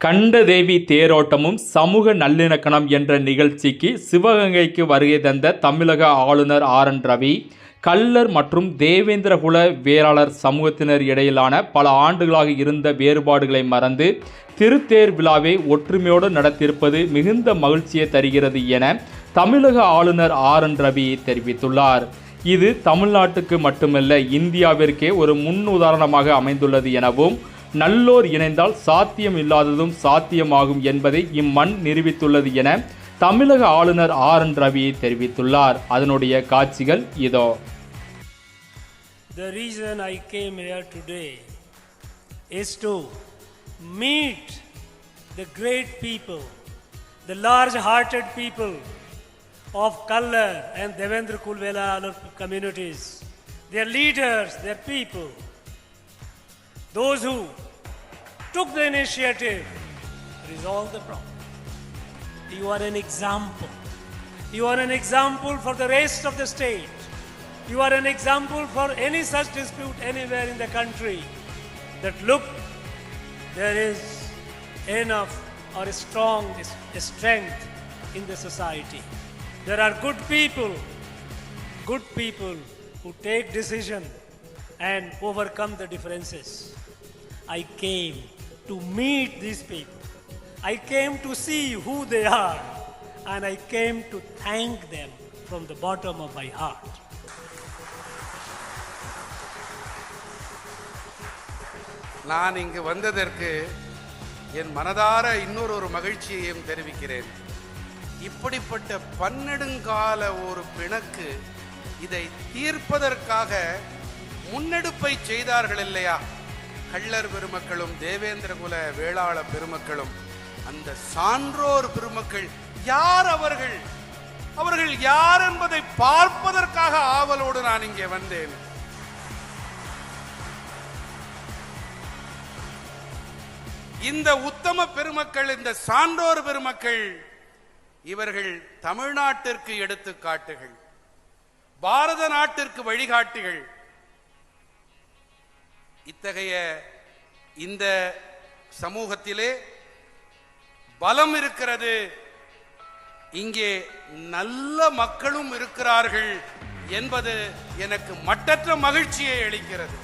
கண்டதேவி தேரோட்டமும் சமூக நல்லிணக்கணம் என்ற நிகழ்ச்சிக்கு சிவகங்கைக்கு வருகை தந்த தமிழக ஆளுநர் ஆர் என் ரவி கள்ளர் மற்றும் தேவேந்திரகுல வேளாளர் சமூகத்தினர் இடையிலான பல ஆண்டுகளாக இருந்த வேறுபாடுகளை மறந்து திருத்தேர் விழாவை ஒற்றுமையோடு நடத்தியிருப்பது மிகுந்த மகிழ்ச்சியை தருகிறது என தமிழக ஆளுநர் ஆர் என் ரவி தெரிவித்துள்ளார். இது தமிழ்நாட்டுக்கு மட்டுமல்ல இந்தியாவிற்கே ஒரு முன் உதாரணமாக அமைந்துள்ளது எனவும் நல்லோர் இணைந்தால் சாத்தியம் இல்லாததும் சாத்தியமாகும் என்பதை இம்மண் நிரூபித்துள்ளது என தமிழக ஆளுநர் ஆர் என் ரவி தெரிவித்துள்ளார் அதனுடைய காட்சிகள் இதோ The reason I came here today is to meet the great people, the large hearted people of Kallar and Devendra Kulvela communities, their leaders, their people, those who took the initiative to resolve the problem. You are an example. You are an example for the rest of the state. You are an example for any such dispute anywhere in the country. That look, there is enough or a strong strength in the society. There are good people, good people who take decision and overcome the differences. I came to meet these people. I came to see who they are and I came to thank them from the bottom of my heart. நான் இங்கு வந்ததற்கு என் மனதார இன்னொரு ஒரு மகிழ்ச்சியையும் தெரிவிக்கிறேன் இப்படிப்பட்ட பன்னெடுங்கால ஒரு பிணக்கு இதை தீர்ப்பதற்காக முன்னெடுப்பை செய்தார்கள் இல்லையா கள்ளர் பெருமக்களும் தேவேந்திரகுல வேளாள பெருமக்களும் அந்த சான்றோர் பெருமக்கள் யார் அவர்கள்? அவர்கள் யார் என்பதை பார்ப்பதற்காக ஆவலோடு நான் இங்கே வந்தேன். இந்த உத்தம பெருமக்கள் இந்த சான்றோர் பெருமக்கள் இவர்கள் தமிழ்நாட்டிற்கு எடுத்துக்காட்டுகள் பாரத நாட்டிற்கு வழிகாட்டிகள். இத்தகைய இந்த சமூகத்திலே பலம் இருக்கிறது. இங்கே நல்ல மக்களும் இருக்கிறார்கள் என்பது எனக்கு மட்டற்ற மகிழ்ச்சியை அளிக்கிறது.